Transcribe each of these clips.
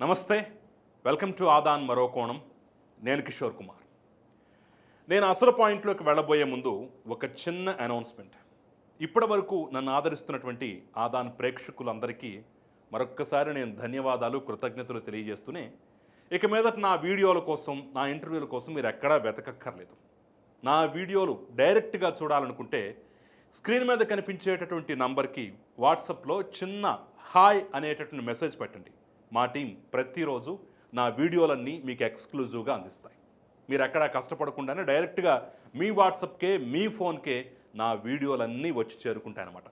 నమస్తే welcome to Aadan మరో కోణం. నేను కిషోర్ కుమార్. నేను అసలు పాయింట్లోకి వెళ్ళబోయే ముందు ఒక చిన్న అనౌన్స్మెంట్. ఇప్పటి వరకు నన్ను ఆదరిస్తున్నటువంటి ఆదాన్ ప్రేక్షకులందరికీ మరొక్కసారి నేను ధన్యవాదాలు కృతజ్ఞతలు తెలియజేస్తూనే ఇక మీదట నా వీడియోల కోసం నా ఇంటర్వ్యూల కోసం మీరు ఎక్కడా వెతకక్కర్లేదు. నా వీడియోలు డైరెక్ట్గా చూడాలనుకుంటే స్క్రీన్ మీద కనిపించేటటువంటి నంబర్కి వాట్సాప్లో చిన్న హాయ్ అనేటటువంటి మెసేజ్ పెట్టండి. మా టీం ప్రతిరోజు నా వీడియోలన్నీ మీకు ఎక్స్క్లూజివ్గా అందిస్తాయి. మీరు ఎక్కడా కష్టపడకుండానే డైరెక్ట్గా మీ వాట్సాప్కే మీ ఫోన్కే నా వీడియోలన్నీ వచ్చి చేరుకుంటాయన్నమాట.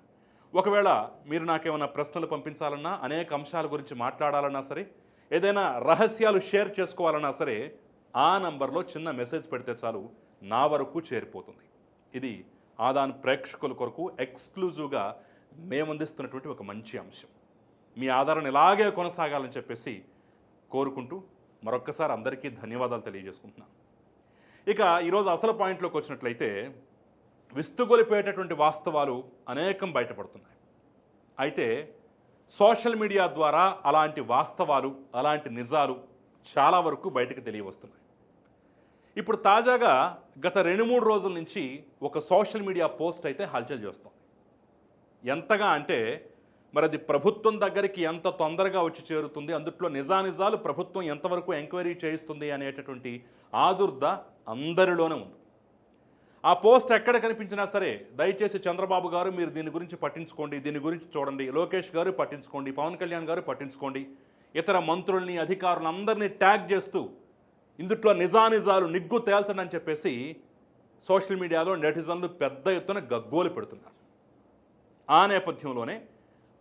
ఒకవేళ మీరు నాకేమైనా ప్రశ్నలు పంపించాలన్నా అనేక అంశాల గురించి మాట్లాడాలన్నా సరే ఏదైనా రహస్యాలు షేర్ చేసుకోవాలన్నా సరే ఆ నంబర్లో చిన్న మెసేజ్ పెడితే చాలు నా వరకు చేరిపోతుంది. ఇది ఆదాన్ ప్రేక్షకుల కొరకు ఎక్స్క్లూజివ్గా మేము అందిస్తున్నటువంటి ఒక మంచి అంశం. మీ ఆధారాన్ని ఇలాగే కొనసాగాలని చెప్పేసి కోరుకుంటూ మరొక్కసారి అందరికీ ధన్యవాదాలు తెలియజేసుకుంటున్నాను. ఇక ఈరోజు అసలు పాయింట్లోకి వచ్చినట్లయితే విస్తుగొలిపేటటువంటి వాస్తవాలు అనేకం బయటపడుతున్నాయి. అయితే సోషల్ మీడియా ద్వారా అలాంటి వాస్తవాలు అలాంటి నిజాలు చాలా వరకు బయటకు తెలియవస్తున్నాయి. ఇప్పుడు తాజాగా గత రెండు మూడు రోజుల నుంచి ఒక సోషల్ మీడియా పోస్ట్ అయితే హల్చల్ చేస్తుంది. ఎంతగా అంటే మరి అది ప్రభుత్వం దగ్గరికి ఎంత తొందరగా వచ్చి చేరుతుంది అందుట్లో నిజానిజాలు ప్రభుత్వం ఎంతవరకు ఎంక్వైరీ చేయిస్తుంది అనేటటువంటి ఆదుర్ద అందరిలోనే ఉంది. ఆ పోస్ట్ ఎక్కడ కనిపించినా సరే దయచేసి చంద్రబాబు గారు మీరు దీని గురించి పట్టించుకోండి దీని గురించి చూడండి లోకేష్ గారు పట్టించుకోండి పవన్ కళ్యాణ్ గారు పట్టించుకోండి ఇతర మంత్రుల్ని అధికారులను అందరినీ ట్యాగ్ చేస్తూ ఇందుట్లో నిజానిజాలు నిగ్గు తేల్చండి అని చెప్పేసి సోషల్ మీడియాలో నెటిజన్లు పెద్ద ఎత్తున గగ్గోలు పెడుతున్నారు. ఆ నేపథ్యంలోనే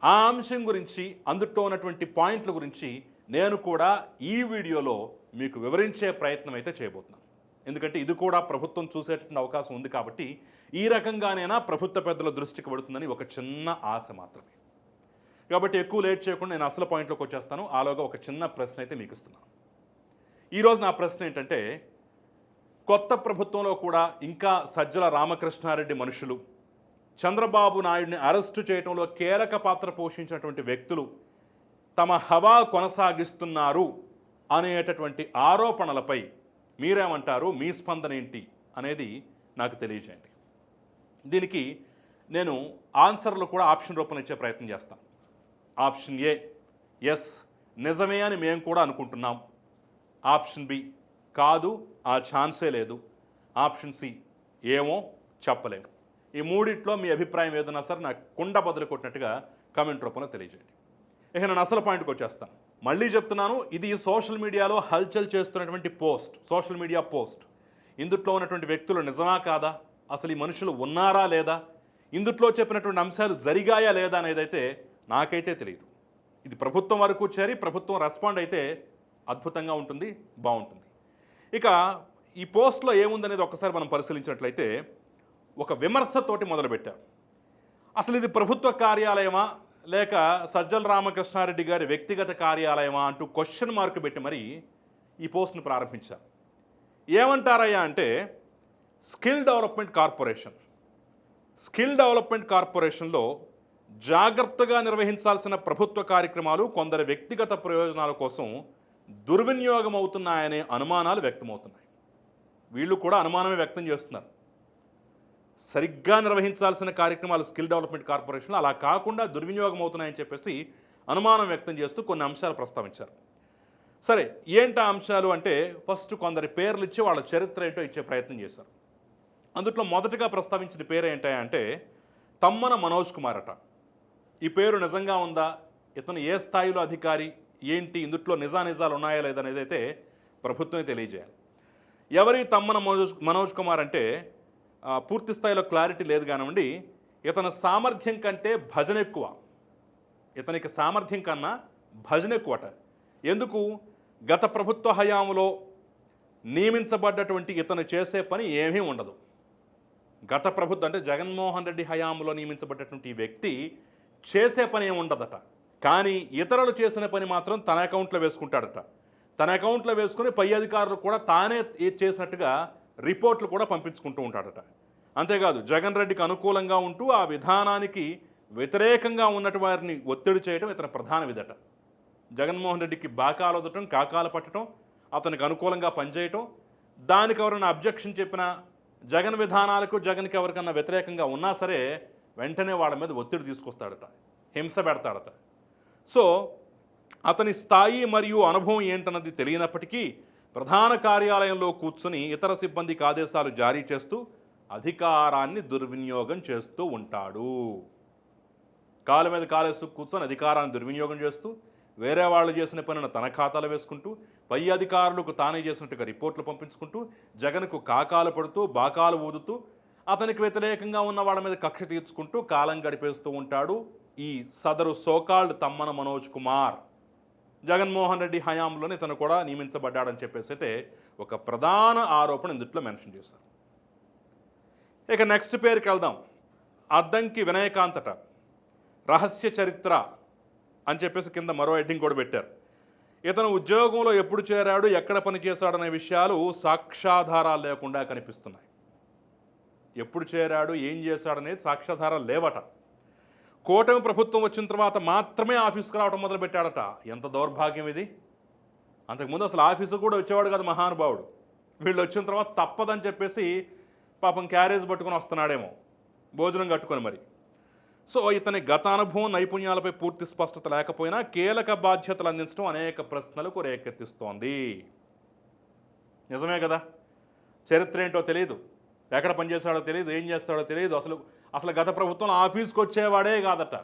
ఆ అంశం గురించి అందుట్లో ఉన్నటువంటి పాయింట్ల గురించి నేను కూడా ఈ వీడియోలో మీకు వివరించే ప్రయత్నం అయితే చేయబోతున్నాను. ఎందుకంటే ఇది కూడా ప్రభుత్వం చూసేటటువంటి అవకాశం ఉంది కాబట్టి ఈ రకంగానైనా ప్రభుత్వ పెద్దల దృష్టికి పడుతుందని ఒక చిన్న ఆశ మాత్రమే. కాబట్టి ఎక్కువ లేట్ చేయకుండా నేను అసలు పాయింట్లోకి వచ్చేస్తాను. ఆలోగా ఒక చిన్న ప్రశ్న అయితే మీకు ఇస్తున్నాను. ఈరోజు నా ప్రశ్న ఏంటంటే కొత్త ప్రభుత్వంలో కూడా ఇంకా సజ్జల రామకృష్ణారెడ్డి మనుషులు చంద్రబాబు నాయుడిని అరెస్టు చేయడంలో కీలక పాత్ర పోషించినటువంటి వ్యక్తులు తమ హవా కొనసాగిస్తున్నారు అనేటటువంటి ఆరోపణలపై మీరేమంటారు? మీ స్పందన ఏంటి? అనేది నాకు తెలియజేయండి. దీనికి నేను ఆన్సర్లు కూడా ఆప్షన్ రూపంలో ఇచ్చే ప్రయత్నం చేస్తాను. ఆప్షన్ ఏ ఎస్ నిజమే అని మేము కూడా అనుకుంటున్నాం. ఆప్షన్ బి కాదు ఆ ఛాన్సే లేదు. ఆప్షన్ సి ఏమో చెప్పలేము. ఈ మూడిట్లో మీ అభిప్రాయం ఏదన్నా సరే నాకు కుండ బదులు కొట్టినట్టుగా కామెంట్ రూపంలో తెలియజేయండి. ఇక నేను అసలు పాయింట్కి వచ్చేస్తాను. మళ్ళీ చెప్తున్నాను ఇది సోషల్ మీడియాలో హల్చల్ చేస్తున్నటువంటి పోస్ట్ సోషల్ మీడియా పోస్ట్. ఇందుట్లో ఉన్నటువంటి వ్యక్తులు నిజమా కాదా? అసలు ఈ మనుషులు ఉన్నారా లేదా? ఇందుట్లో చెప్పినటువంటి అంశాలు జరిగాయా లేదా అనేదైతే నాకైతే తెలియదు. ఇది ప్రభుత్వం వరకు చేరి ప్రభుత్వం రెస్పాండ్ అయితే అద్భుతంగా ఉంటుంది బాగుంటుంది. ఇక ఈ పోస్ట్లో ఏముందనేది ఒకసారి మనం పరిశీలించినట్లయితే ఒక విమర్శతోటి మొదలుపెట్టారు అసలు ఇది ప్రభుత్వ కార్యాలయమా? లేక సజ్జల రామకృష్ణారెడ్డి గారి వ్యక్తిగత కార్యాలయమా? అంటూ క్వశ్చన్ మార్క్ పెట్టి మరి ఈ పోస్ట్ను ప్రారంభించారు ఏమంటారయ్యా అంటే skill development corporation. Skill development కార్పొరేషన్లో జాగ్రత్తగా నిర్వహించాల్సిన ప్రభుత్వ కార్యక్రమాలు కొందరి వ్యక్తిగత ప్రయోజనాల కోసం దుర్వినియోగం అవుతున్నాయనే అనుమానాలు వ్యక్తమవుతున్నాయి. వీళ్ళు కూడా అనుమానమే వ్యక్తం చేస్తున్నారు. సరిగ్గా నిర్వహించాల్సిన కార్యక్రమాలు స్కిల్ డెవలప్మెంట్ కార్పొరేషన్లో అలా కాకుండా దుర్వినియోగం అవుతున్నాయని చెప్పేసి అనుమానం వ్యక్తం చేస్తూ కొన్ని అంశాలు ప్రస్తావించారు. సరే ఏంటి ఆ అంశాలు అంటే ఫస్ట్ కొందరి పేర్లు ఇచ్చి వాళ్ళ చరిత్ర ఏంటో ఇచ్చే ప్రయత్నం చేశారు. అందుట్లో మొదటగా ప్రస్తావించిన పేరు ఏంటంటే తమ్మన మనోజ్ కుమార్ అట ఈ పేరు నిజంగా ఉందా? ఇతను ఏ స్థాయిలో అధికారి? ఏంటి? ఇందుట్లో నిజానిజాలు ఉన్నాయా లేదనేది అయితే ప్రభుత్వమే తెలియజేయాలి. ఎవరి తమ్మన మనోజ్ మనోజ్ కుమార్ అంటే పూర్తి స్థాయిలో క్లారిటీ లేదు కానివ్వండి ఇతని సామర్థ్యం కంటే భజన ఎక్కువ. ఇతనికి సామర్థ్యం కన్నా భజన ఎక్కువట. ఎందుకు? గత ప్రభుత్వ హయాంలో నియమించబడ్డటువంటి ఇతను చేసే పని ఏమీ ఉండదు. గత ప్రభుత్వం అంటే జగన్మోహన్ రెడ్డి హయాంలో నియమించబడ్డటువంటి ఈ వ్యక్తి చేసే పని ఏమి ఉండదట. కానీ ఇతరులు చేసిన పని మాత్రం తన అకౌంట్లో వేసుకుంటాడట. తన అకౌంట్లో వేసుకుని పై అధికారులు కూడా తానే చేసినట్టుగా రిపోర్ట్లు కూడా పంపించుకుంటూ ఉంటాడట. అంతేకాదు జగన్ రెడ్డికి అనుకూలంగా ఉంటూ ఆ విధానానికి వ్యతిరేకంగా ఉన్నటి వారిని ఒత్తిడి చేయడం ఇతని ప్రధాన విధట. జగన్మోహన్ రెడ్డికి బాకాలు వదటం కాకాలు పట్టడం అతనికి అనుకూలంగా పనిచేయటం దానికి ఎవరైనా అబ్జెక్షన్ చెప్పినా జగన్ విధానాలకు జగన్కి ఎవరికన్నా వ్యతిరేకంగా ఉన్నా సరే వెంటనే వాళ్ళ మీద ఒత్తిడి తీసుకొస్తాడట. హింస పెడతాడట. సో అతని స్థాయి మరియు అనుభవం ఏంటన్నది తెలియనప్పటికీ ప్రధాన కార్యాలయంలో కూర్చుని ఇతర సిబ్బందికి ఆదేశాలు జారీ చేస్తూ అధికారాన్ని దుర్వినియోగం చేస్తూ ఉంటాడు. కాలు మీద కాలేసు కూర్చొని అధికారాన్ని దుర్వినియోగం చేస్తూ వేరే వాళ్ళు చేసిన పనిని తన ఖాతాలో వేసుకుంటూ పై అధికారులకు తానే చేసినట్టుగా రిపోర్ట్లు పంపించుకుంటూ జగన్కు కాకాలు పడుతూ బాకాలు ఊదుతూ అతనికి వ్యతిరేకంగా ఉన్న వాళ్ళ మీద కక్ష తీర్చుకుంటూ కాలం గడిపేస్తూ ఉంటాడు ఈ సదరు సోకాల్డ్ తమ్మన మనోజ్ కుమార్. జగన్మోహన్ రెడ్డి హయాంలోనే తను కూడా నియమించబడ్డాడని చెప్పేసి అయితే ఒక ప్రధాన ఆరోపణ ఇందుట్లో మెన్షన్ చేశారు. ఇక నెక్స్ట్ పేరుకి వెళ్దాం. అద్దంకి వినయకాంతట రహస్య చరిత్ర అని చెప్పేసి కింద మరో హెడ్డింగ్ కూడా పెట్టారు. ఇతను ఉద్యోగంలో ఎప్పుడు చేరాడు ఎక్కడ పనిచేశాడనే విషయాలు సాక్ష్యాధారాలు లేకుండా కనిపిస్తున్నాయి. ఎప్పుడు చేరాడు ఏం చేశాడనేది సాక్ష్యాధారాలు లేవట. కూటమి ప్రభుత్వం వచ్చిన తర్వాత మాత్రమే ఆఫీస్కి రావడం మొదలుపెట్టాడట. ఎంత దౌర్భాగ్యం ఇది. అంతకుముందు అసలు ఆఫీసు కూడా వచ్చేవాడు కాదు మహానుభావుడు. వీళ్ళు వచ్చిన తర్వాత తప్పదని చెప్పేసి పాపం క్యారేజ్ పట్టుకొని వస్తున్నాడేమో. భోజనం కట్టుకొని మరి. సో ఇతని గతానుభవం నైపుణ్యాలపై పూర్తి స్పష్టత లేకపోయినా కీలక బాధ్యతలు అందించడం అనేక ప్రశ్నలకు రేకెత్తిస్తోంది. నిజమే కదా. చరిత్ర ఏంటో తెలియదు ఎక్కడ పనిచేస్తాడో తెలియదు ఏం చేస్తాడో తెలియదు అసలు అసలు గత ప్రభుత్వంలో ఆఫీస్కి వచ్చేవాడే కాదట.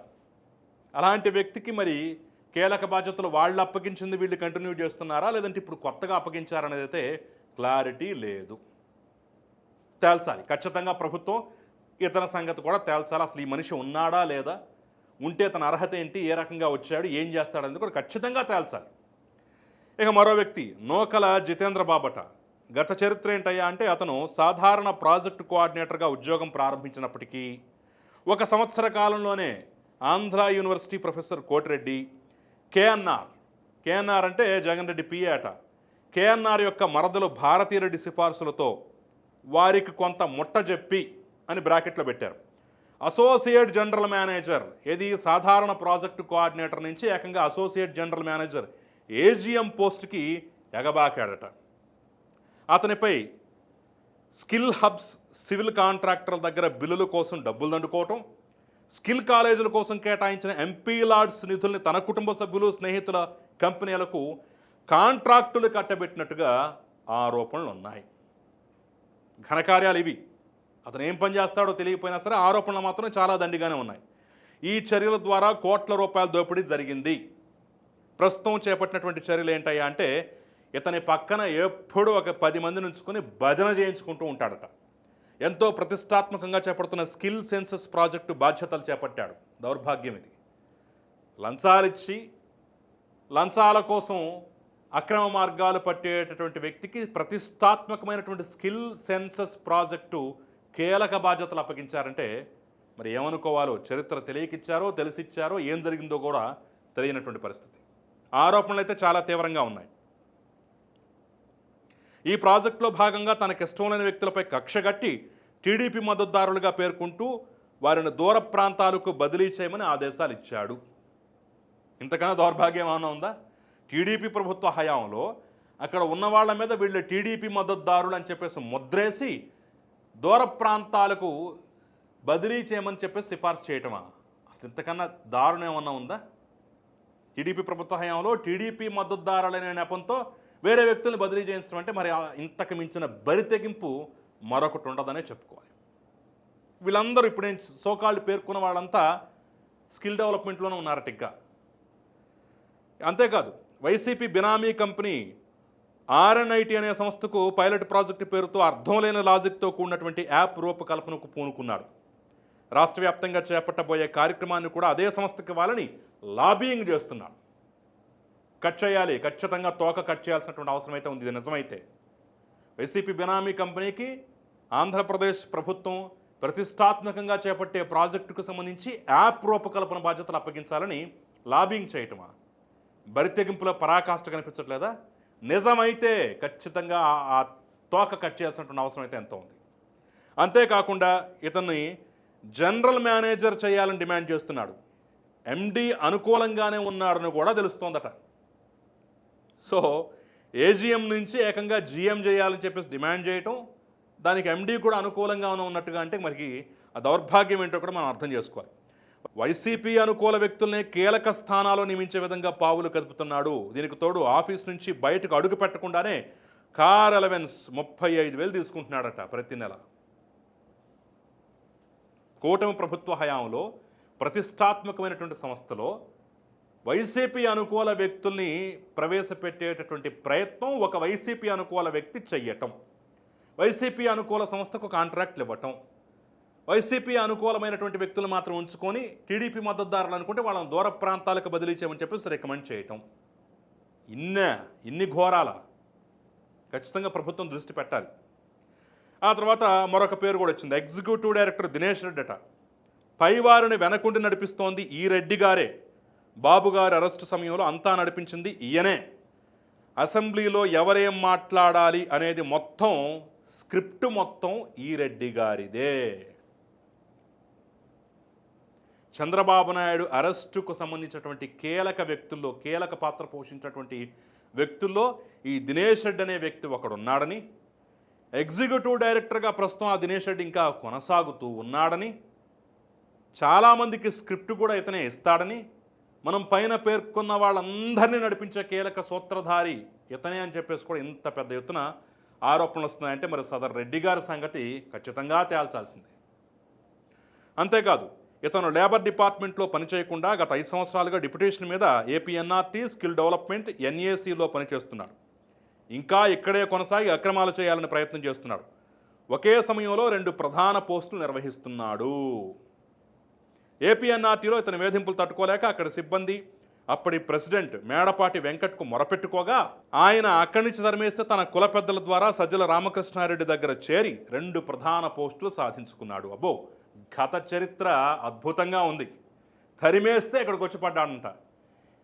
అలాంటి వ్యక్తికి మరి కీలక బాధ్యతలు వాళ్ళు అప్పగించింది వీళ్ళు కంటిన్యూ చేస్తున్నారా? లేదంటే ఇప్పుడు కొత్తగా అప్పగించారనేది అయితే క్లారిటీ లేదు. తేల్చాలి. ఖచ్చితంగా ప్రభుత్వం ఇతర సంగతి కూడా తేల్చాలి. అసలు ఈ మనిషి ఉన్నాడా లేదా? ఉంటే తన అర్హత ఏంటి? ఏ రకంగా వచ్చాడు? ఏం చేస్తాడనేది కూడా ఖచ్చితంగా తేల్చాలి. ఇక మరో వ్యక్తి నోకల జితేంద్ర బాబట. గత చరిత్ర ఏంటయ్యా అంటే అతను సాధారణ ప్రాజెక్టు కోఆర్డినేటర్గా ఉద్యోగం ప్రారంభించినప్పటికీ ఒక సంవత్సర కాలంలోనే Andhra university professor Kotireddy KNR. KNR అంటే జగన్ రెడ్డి పిఏ అట. కేఎన్ఆర్ యొక్క మరదలు భారతీరెడ్డి సిఫార్సులతో వారికి కొంత ముట్ట చెప్పి అని బ్రాకెట్లో పెట్టారు. అసోసియేట్ జనరల్ మేనేజర్ ఇది సాధారణ ప్రాజెక్టు కోఆర్డినేటర్ నుంచి ఏకంగా అసోసియేట్ జనరల్ మేనేజర్ ఏజీఎం పోస్ట్కి ఎగబాకాడట. అతనిపై స్కిల్ హబ్స్ సివిల్ కాంట్రాక్టర్ల దగ్గర బిల్లుల కోసం డబ్బులు దండుకోవటం స్కిల్ కాలేజీల కోసం కేటాయించిన ఎంపీ లాడ్స్ నిధుల్ని తన కుటుంబ సభ్యులు స్నేహితుల కంపెనీలకు కాంట్రాక్టులు కట్టబెట్టినట్టుగా ఆరోపణలు ఉన్నాయి. ఘనకార్యాలు ఇవి. అతను ఏం పని చేస్తాడో తెలియకపోయినా సరే ఆరోపణలు మాత్రం చాలా దండిగానే ఉన్నాయి. ఈ చర్యల ద్వారా కోట్ల రూపాయల దోపిడీ జరిగింది. ప్రస్తుతం చేపట్టినటువంటి చర్యలు ఏంటయ్యా అంటే ఇతని పక్కన ఎప్పుడూ ఒక పది మంది ఉంచుకొని భజన చేయించుకుంటూ ఉంటాడట. ఎంతో ప్రతిష్టాత్మకంగా చేపడుతున్న స్కిల్ సెన్సస్ ప్రాజెక్టు బాధ్యతలు చేపట్టాడు. దౌర్భాగ్యం ఇది. లంచాలిచ్చి లంచాల కోసం అక్రమ మార్గాలు పట్టేటటువంటి వ్యక్తికి ప్రతిష్టాత్మకమైనటువంటి స్కిల్ సెన్సస్ ప్రాజెక్టు కీలక బాధ్యతలు అప్పగించారంటే మరి ఏమనుకోవాలో చరిత్ర తెలియకిచ్చారో తెలిసిచ్చారో ఏం జరిగిందో కూడా తెలియనటువంటి పరిస్థితి. ఆరోపణలు అయితే చాలా తీవ్రంగా ఉన్నాయి. ఈ ప్రాజెక్టులో భాగంగా తనకి ఇష్టం లేని వ్యక్తులపై కక్షగట్టి టీడీపీ మద్దతుదారులుగా పేర్కొంటూ వారిని దూర ప్రాంతాలకు బదిలీ చేయమని ఆదేశాలు ఇచ్చాడు. ఇంతకన్నా దౌర్భాగ్యం ఏమైనా ఉందా? టీడీపీ ప్రభుత్వ హయాంలో అక్కడ ఉన్న వాళ్ళ మీద వీళ్ళు టీడీపీ మద్దతుదారులు అని చెప్పేసి ముద్రేసి దూర ప్రాంతాలకు బదిలీ చేయమని చెప్పేసి సిఫార్సు చేయటమా? అసలు ఇంతకన్నా దారుణం ఏమన్నా ఉందా? టీడీపీ ప్రభుత్వ హయాంలో టీడీపీ మద్దతుదారులనే నెపంతో వేరే వ్యక్తుల్ని బదిలీ చేయించడం అంటే మరి ఆ ఇంతకు మించిన బరి తెగింపు మరొకటి ఉండదనే చెప్పుకోవాలి. వీళ్ళందరూ ఇప్పుడు నేను సోకాళ్ళు పేర్కొన్న వాళ్ళంతా స్కిల్ డెవలప్మెంట్లోనే ఉన్నారట ఇంకా అంతేకాదు వైసీపీ బినామీ కంపెనీ ఆర్ఎన్ఐటి అనే సంస్థకు పైలట్ ప్రాజెక్టు పేరుతో అర్థం లేని లాజిక్తో కూడినటువంటి యాప్ రూపకల్పనకు పూనుకున్నాడు రాష్ట్ర వ్యాప్తంగా చేపట్టబోయే కార్యక్రమాన్ని కూడా అదే సంస్థకి వాళ్ళని లాబియింగ్ చేస్తున్నాడు కట్ చేయాలి ఖచ్చితంగా తోక కట్ చేయాల్సినటువంటి అవసరం అయితే ఉంది ఇది నిజమైతే. వైసీపీ బినామీ కంపెనీకి ఆంధ్రప్రదేశ్ ప్రభుత్వం ప్రతిష్టాత్మకంగా చేపట్టే ప్రాజెక్టుకు సంబంధించి యాప్ రూపకల్పన బాధ్యతలు అప్పగించాలని లాబింగ్ చేయటమా? బరితెగింపులో పరాకాష్ట కనిపించట్లేదా? నిజమైతే ఖచ్చితంగా ఆ- తోక కట్ చేయాల్సినటువంటి అవసరం అయితే ఎంత ఉంది. అంతేకాకుండా ఇతన్ని జనరల్ మేనేజర్ చేయాలని డిమాండ్ చేస్తున్నాడు. ఎండి అనుకూలంగానే ఉన్నాడని కూడా తెలుస్తోందట. సో ఏజీఎం నుంచి ఏకంగా జీఎం చేయాలని చెప్పేసి డిమాండ్ చేయటం దానికి ఎండీ కూడా అనుకూలంగా ఉన్నట్టుగా అంటే మనకి ఆ దౌర్భాగ్యం ఏంటో కూడా మనం అర్థం చేసుకోవాలి. వైసీపీ అనుకూల వ్యక్తుల్ని కీలక స్థానాల్లో నియమించే విధంగా పావులు కదుపుతున్నాడు. దీనికి తోడు ఆఫీస్ నుంచి బయటకు అడుగు పెట్టకుండానే కార్ అలవెన్స్ ముప్పై ఐదు వేలు తీసుకుంటున్నాడట ప్రతి నెల. కూటమి ప్రభుత్వ హయాంలో ప్రతిష్టాత్మకమైనటువంటి సంస్థలో వైసీపీ అనుకూల వ్యక్తుల్ని ప్రవేశపెట్టేటటువంటి ప్రయత్నం ఒక వైసీపీ అనుకూల వ్యక్తి చెయ్యటం. వైసీపీ అనుకూల సంస్థకు కాంట్రాక్ట్లు ఇవ్వటం. వైసీపీ అనుకూలమైనటువంటి వ్యక్తులు మాత్రం ఉంచుకొని టీడీపీ మద్దతుదారులు అనుకుంటే వాళ్ళని దూర ప్రాంతాలకు బదిలీ చేయమని చెప్పేసి రికమెండ్ చేయటం. ఇన్న ఇన్ని ఘోరాల ఖచ్చితంగా ప్రభుత్వం దృష్టి పెట్టాలి. ఆ తర్వాత మరొక పేరు కూడా వచ్చింది. ఎగ్జిక్యూటివ్ డైరెక్టర్ దినేష్ రెడ్డి అట. పైవారిని వెనకుండి నడిపిస్తోంది ఈ రెడ్డి గారే. బాబుగారి అరెస్టు సమయంలో అంతా నడిపించింది ఈయనే. అసెంబ్లీలో ఎవరేం మాట్లాడాలి అనేది మొత్తం స్క్రిప్ట్ మొత్తం ఈ రెడ్డి గారిదే. చంద్రబాబు నాయుడు అరెస్టుకు సంబంధించినటువంటి కీలక వ్యక్తుల్లో కీలక పాత్ర పోషించినటువంటి వ్యక్తుల్లో ఈ దినేష్ రెడ్డి అనే వ్యక్తి ఒకడు ఉన్నాడని ఎగ్జిక్యూటివ్ డైరెక్టర్గా ప్రస్తుతం ఆ దినేష్ రెడ్డి ఇంకా కొనసాగుతూ ఉన్నాడని చాలామందికి స్క్రిప్ట్ కూడా ఇతనే ఇస్తాడని మనం పైన పేర్కొన్న వాళ్ళందరినీ నడిపించే కీలక సూత్రధారి ఇతనే అని చెప్పేసి కూడా ఇంత పెద్ద ఎత్తున ఆరోపణలు వస్తున్నాయంటే మరి సదర్ రెడ్డి గారి సంగతి ఖచ్చితంగా తేల్చాల్సిందే. అంతేకాదు ఇతను లేబర్ డిపార్ట్మెంట్లో పనిచేయకుండా గత ఐదు సంవత్సరాలుగా డిప్యుటేషన్ మీద ఏపీఎన్ఆర్టీ స్కిల్ డెవలప్మెంట్ ఎన్ఏసీలో పనిచేస్తున్నాడు. ఇంకా ఇక్కడే కొనసాగి అక్రమాలు చేయాలని ప్రయత్నం చేస్తున్నాడు. ఒకే సమయంలో రెండు ప్రధాన పోస్టులు నిర్వహిస్తున్నాడు. ఏపీఎన్ఆర్టీలో ఇతని వేధింపులు తట్టుకోలేక అక్కడ సిబ్బంది అప్పటి ప్రెసిడెంట్ మేడపాటి వెంకట్కు మొరపెట్టుకోగా ఆయన అక్కడి నుంచి తరిమేస్తే తన కుల పెద్దల ద్వారా సజ్జల రామకృష్ణారెడ్డి దగ్గర చేరి రెండు ప్రధాన పోస్టులు సాధించుకున్నాడు. అబ్బో గత చరిత్ర అద్భుతంగా ఉంది. తరిమేస్తే ఇక్కడికి వచ్చి పడ్డాడంట.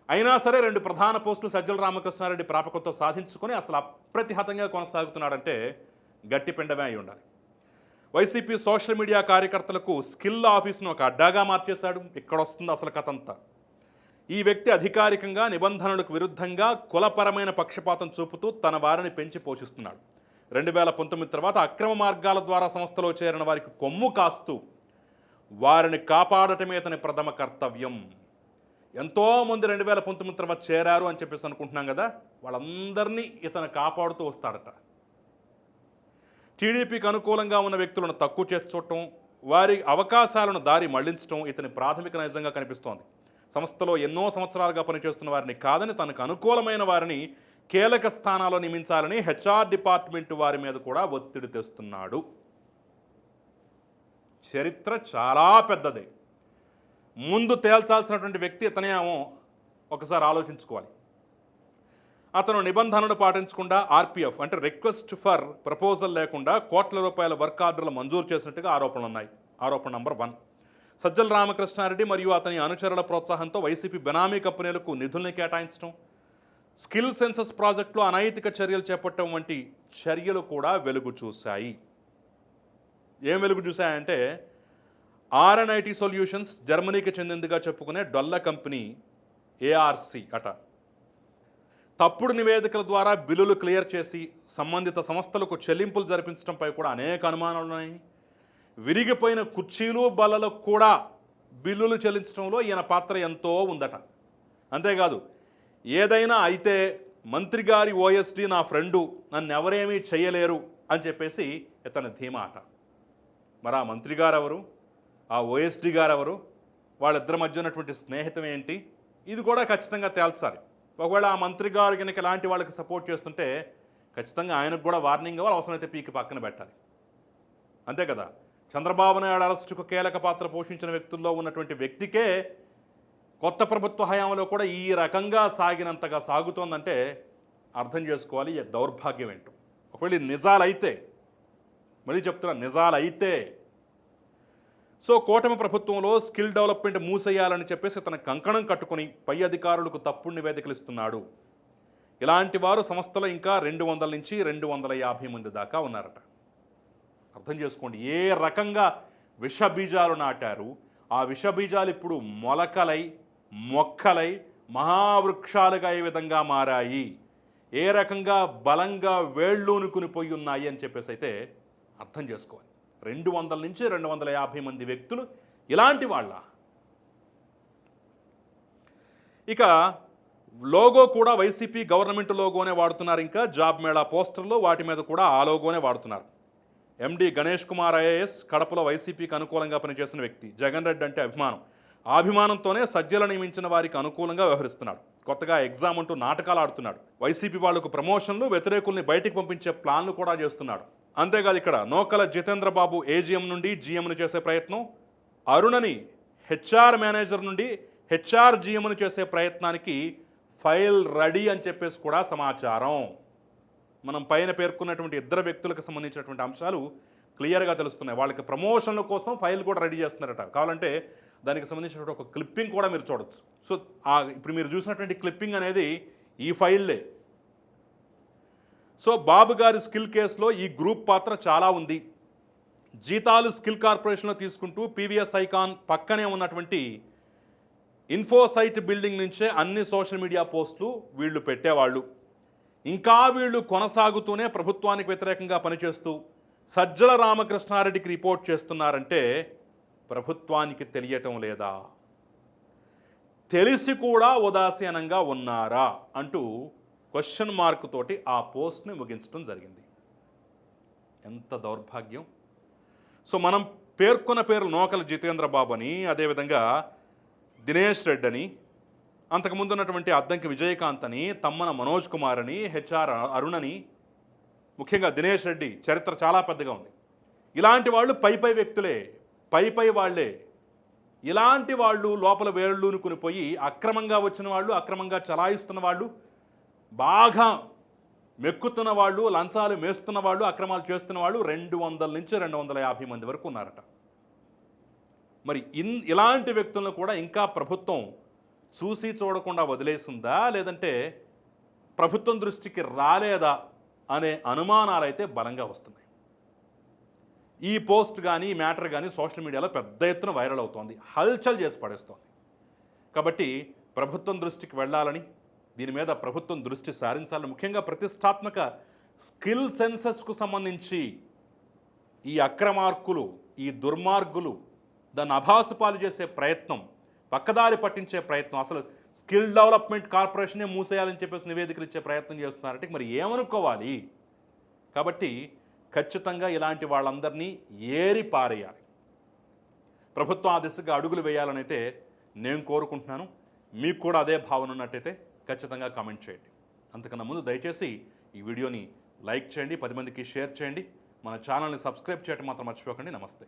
అయినా సరే రెండు ప్రధాన పోస్టులు సజ్జల రామకృష్ణారెడ్డి ప్రాపకంతో సాధించుకొని అసలు అప్రతిహతంగా కొనసాగుతున్నాడంటే గట్టిపిండమే అయి ఉండాలి. వైసీపీ సోషల్ మీడియా కార్యకర్తలకు స్కిల్ ఆఫీస్ను ఒక అడ్డాగా మార్చేశాడు. ఇక్కడొస్తుంది అసలు కథ అంతా? ఈ వ్యక్తి అధికారికంగా నిబంధనలకు విరుద్ధంగా కులపరమైన పక్షపాతం చూపుతూ తన వారిని పెంచి పోషిస్తున్నాడు. రెండు వేల పంతొమ్మిది తర్వాత అక్రమ మార్గాల ద్వారా సంస్థలో చేరిన వారికి కొమ్ము కాస్తూ వారిని కాపాడటమే అతని ప్రథమ కర్తవ్యం. ఎంతోమంది రెండు వేల పంతొమ్మిది తర్వాత చేరారు అని చెప్పేసి అనుకుంటున్నాం కదా? వాళ్ళందరినీ ఇతను కాపాడుతూ వస్తాడట. టీడీపీకి అనుకూలంగా ఉన్న వ్యక్తులను తక్కువ చేసి చూడటం వారి అవకాశాలను దారి మళ్ళించడం ఇతని ప్రాథమిక నైజంగా కనిపిస్తోంది. సంస్థలో ఎన్నో సంవత్సరాలుగా పనిచేస్తున్న వారిని కాదని తనకు అనుకూలమైన వారిని కీలక స్థానాల్లో నియమించాలని హెచ్ఆర్ డిపార్ట్మెంట్ వారి మీద కూడా ఒత్తిడి తెస్తున్నాడు. చరిత్ర చాలా పెద్దది. ముందు తేల్చాల్సినటువంటి వ్యక్తి ఇతనేమో ఒకసారి ఆలోచించుకోవాలి. అతను నిబంధనలు పాటించకుండా ఆర్పిఎఫ్ అంటే రిక్వెస్ట్ ఫర్ ప్రపోజల్ లేకుండా కోట్ల రూపాయల వర్క్ ఆర్డర్లు మంజూరు చేసినట్టుగా ఆరోపణలు ఉన్నాయి. ఆరోపణ నంబర్ వన్. సజ్జల రామకృష్ణారెడ్డి మరియు అతని అనుచరుల ప్రోత్సాహంతో వైసీపీ బెనామీ కంపెనీలకు నిధుల్ని కేటాయించడం స్కిల్ సెన్సస్ ప్రాజెక్టులో అనైతిక చర్యలు చేపట్టడం వంటి చర్యలు కూడా వెలుగు చూశాయి. ఏం వెలుగు చూశాయంటే ఆర్ఎన్ఐటి సొల్యూషన్స్ జర్మనీకి చెందిందిగా చెప్పుకునే డొల్ల కంపెనీ ఏఆర్సి అట. తప్పుడు నివేదికల ద్వారా బిల్లులు క్లియర్ చేసి సంబంధిత సంస్థలకు చెల్లింపులు జరిపించడంపై కూడా అనేక అనుమానాలు ఉన్నాయి. విరిగిపోయిన కుర్చీలు బల్లలకు కూడా బిల్లులు చెల్లించడంలో ఈయన పాత్ర ఎంతో ఉందట. అంతేకాదు ఏదైనా అయితే మంత్రి గారి ఓఎస్డి నా ఫ్రెండు నన్ను ఎవరేమీ చేయలేరు అని చెప్పేసి ఇతని ధీమా అట. మరి ఆ మంత్రి గారు ఎవరు ఆ ఓఎస్డి గారు ఎవరు వాళ్ళిద్దరి మధ్య ఉన్నటువంటి స్నేహితం ఏంటి? ఇది కూడా ఖచ్చితంగా తేల్చాలి. ఒకవేళ ఆ మంత్రి గారు కనుక ఇలాంటి వాళ్ళకి సపోర్ట్ చేస్తుంటే ఖచ్చితంగా ఆయనకు కూడా వార్నింగ్ ఇవ్వాలి అవసరమైతే పీకి పక్కన పెట్టాలి. అంతే కదా? చంద్రబాబు నాయుడు అరెస్టుకు కీలక పాత్ర పోషించిన వ్యక్తుల్లో ఉన్నటువంటి వ్యక్తికే కొత్త ప్రభుత్వ హయాంలో కూడా ఈ రకంగా సాగినంతగా సాగుతోందంటే అర్థం చేసుకోవాలి దౌర్భాగ్యం ఏంటో. ఒకవేళ ఇది నిజాలైతే మళ్ళీ చెప్తున్నా నిజాలైతే సో కూటమి ప్రభుత్వంలో స్కిల్ డెవలప్మెంట్ మూసేయాలని చెప్పేసి తన కంకణం కట్టుకొని పై అధికారులకు తప్పుడు నివేదికలు ఇస్తున్నాడు. ఇలాంటి వారు సంస్థలో ఇంకా రెండు వందల నుంచి రెండు వందల యాభై మంది దాకా ఉన్నారట. అర్థం చేసుకోండి ఏ రకంగా విషబీజాలు నాటారు ఆ విషబీజాలు ఇప్పుడు మొలకలై మొక్కలై మహావృక్షాలుగా ఏ విధంగా మారాయి ఏ రకంగా బలంగా వేళ్ళూనుకుని పోయి ఉన్నాయి అని చెప్పేసి అయితే అర్థం చేసుకోవాలి. రెండు వందల నుంచి రెండు వందల యాభై మంది వ్యక్తులు ఇలాంటి వాళ్ళ. ఇక లోగో కూడా వైసీపీ గవర్నమెంట్ లోగోనే వాడుతున్నారు ఇంకా. జాబ్ మేళా పోస్టర్లు వాటి మీద కూడా ఆ లోగోనే వాడుతున్నారు. ఎండి గణేష్ కుమార్ ఐఏఎస్ కడపలో వైసీపీకి అనుకూలంగా పనిచేసిన వ్యక్తి. జగన్ రెడ్డి అంటే అభిమానం. ఆ అభిమానంతోనే సజ్జల నియమించిన వారికి అనుకూలంగా వ్యవహరిస్తున్నాడు. కొత్తగా ఎగ్జామ్ అంటూ నాటకాలు ఆడుతున్నాడు. వైసీపీ వాళ్ళకు ప్రమోషన్లు వ్యతిరేకుల్ని బయటికి పంపించే ప్లాన్లు కూడా చేస్తున్నాడు. అంతేకాదు ఇక్కడ నోకల జితేంద్ర బాబు ఏజీఎం నుండి జీఎంను చేసే ప్రయత్నం అరుణని హెచ్ఆర్ మేనేజర్ నుండి హెచ్ఆర్ జీఎంను చేసే ప్రయత్నానికి ఫైల్ రెడీ అని చెప్పేసి కూడా సమాచారం. మనం పైన పేర్కొన్నటువంటి ఇద్దరు వ్యక్తులకు సంబంధించినటువంటి అంశాలు క్లియర్గా తెలుస్తున్నాయి. వాళ్ళకి ప్రమోషన్ల కోసం ఫైల్ కూడా రెడీ చేస్తున్నారట. కావాలంటే దానికి సంబంధించినటువంటి ఒక క్లిప్పింగ్ కూడా మీరు చూడొచ్చు. సో ఇప్పుడు మీరు చూసినటువంటి క్లిప్పింగ్ అనేది ఈ ఫైల్లే. సో బాబు గారి స్కిల్ కేసులో ఈ గ్రూప్ పాత్ర చాలా ఉంది. జీతాలు స్కిల్ కార్పొరేషన్లో తీసుకుంటూ పీవీఎస్ ఐకాన్ పక్కనే ఉన్నటువంటి ఇన్ఫోసైట్ బిల్డింగ్ నుంచే అన్ని సోషల్ మీడియా పోస్టులు వీళ్ళు పెట్టేవాళ్ళు. ఇంకా వీళ్ళు కొనసాగుతూనే ప్రభుత్వానికి వ్యతిరేకంగా పనిచేస్తూ సజ్జల రామకృష్ణారెడ్డికి రిపోర్ట్ చేస్తున్నారంటే ప్రభుత్వానికి తెలియటం లేదా? తెలిసి కూడా ఉదాసీనంగా ఉన్నారా? అంటూ క్వశ్చన్ మార్క్ తోటి ఆ పోస్ట్ని ముగించడం జరిగింది. ఎంత దౌర్భాగ్యం. సో మనం పేర్కొన్న పేర్లు నోకల జితేంద్ర బాబు అని అదేవిధంగా దినేష్ రెడ్డి అని అంతకుముందు ఉన్నటువంటి అద్దంకి విజయకాంత్ అని తమ్మన మనోజ్ కుమార్ అని హెచ్ఆర్ అరుణ్ అని ముఖ్యంగా దినేష్ రెడ్డి చరిత్ర చాలా పెద్దగా ఉంది. ఇలాంటి వాళ్ళు పై పై వ్యక్తులే పై పై వాళ్ళే. ఇలాంటి వాళ్ళు లోపల వేళ్ళూనుకుని పోయి అక్రమంగా వచ్చిన వాళ్ళు అక్రమంగా చలాయిస్తున్న వాళ్ళు బాగా మెక్కుతున్న వాళ్ళు లంచాలు మేస్తున్న వాళ్ళు అక్రమాలు చేస్తున్న వాళ్ళు రెండు వందల నుంచి రెండు వందల యాభై మంది వరకు ఉన్నారట. మరి ఇన్ ఇలాంటి వ్యక్తులను కూడా ఇంకా ప్రభుత్వం చూసి చూడకుండా వదిలేసిందా? లేదంటే ప్రభుత్వం దృష్టికి రాలేదా అనే అనుమానాలు అయితే బలంగా వస్తున్నాయి. ఈ పోస్ట్ కానీ ఈ మ్యాటర్ కానీ సోషల్ మీడియాలో పెద్ద ఎత్తున వైరల్ అవుతోంది. హల్చల్ చేసి పడేస్తోంది. కాబట్టి ప్రభుత్వం దృష్టికి వెళ్ళాలని దీని మీద ప్రభుత్వం దృష్టి సారించాలని ముఖ్యంగా ప్రతిష్టాత్మక స్కిల్ సెన్సెస్కు సంబంధించి ఈ అక్రమార్కులు ఈ దుర్మార్గులు దాన్ని అభాసుపాలు చేసే ప్రయత్నం పక్కదారి పట్టించే ప్రయత్నం అసలు స్కిల్ డెవలప్మెంట్ కార్పొరేషనే మూసేయాలని చెప్పేసి నివేదికలు ఇచ్చే ప్రయత్నం చేస్తున్నారంటే మరి ఏమనుకోవాలి? కాబట్టి ఖచ్చితంగా ఇలాంటి వాళ్ళందరినీ ఏరి పారేయాలి. ప్రభుత్వం ఆ దిశగా అడుగులు వేయాలని అయితే నేను కోరుకుంటున్నాను. మీకు కూడా అదే భావన ఉన్నట్టయితే ఖచ్చితంగా కామెంట్ చేయండి. అంతకన్నా ముందు దయచేసి ఈ వీడియోని లైక్ చేయండి పది మందికి షేర్ చేయండి. మన ఛానల్ని సబ్స్క్రైబ్ చేయడం మాత్రం మర్చిపోకండి. నమస్తే.